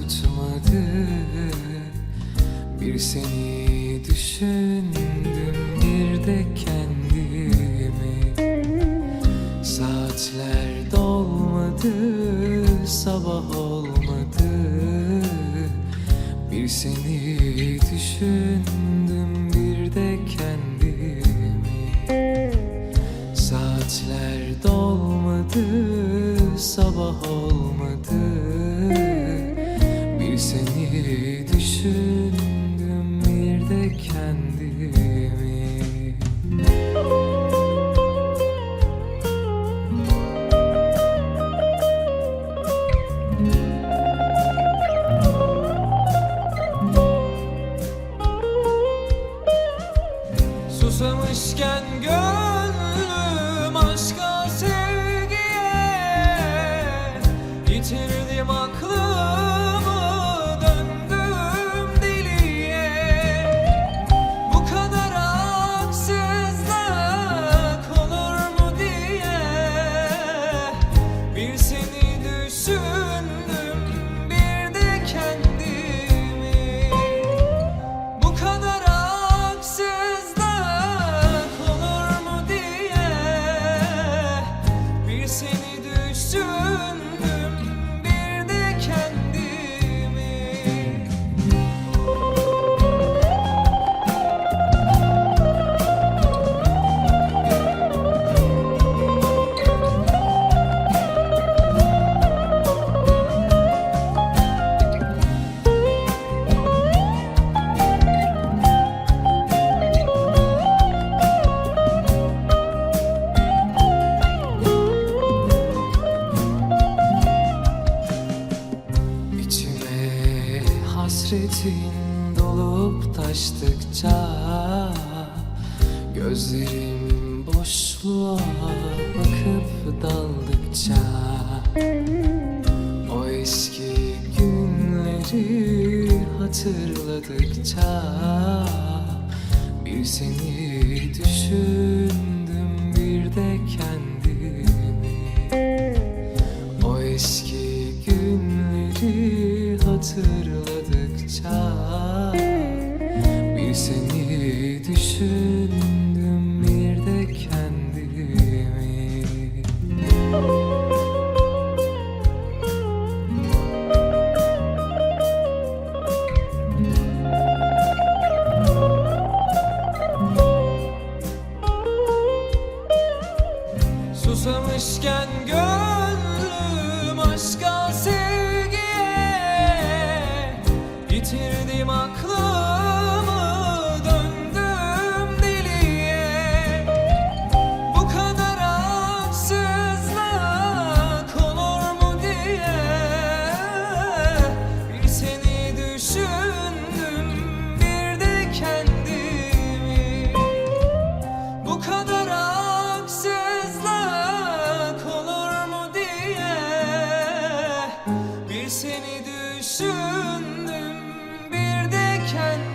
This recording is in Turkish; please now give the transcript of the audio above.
Tutmadı Bir seni düşündüm bir de kendimi. Saatler dolmadı sabah olmadı. Bir seni düşündüm bir de kendimi. Saatler dolmadı, sabah olmadı hasretin dolup taştıkça Gözlerim boşluğa bakıp daldıkça O eski günleri hatırladıkça Bir seni düşündüm bir de kendimi. O eski günleri hatırladıkça seni düşündüm bir de kendimi. Susamışken gör seni düşündüm. Bir de kendi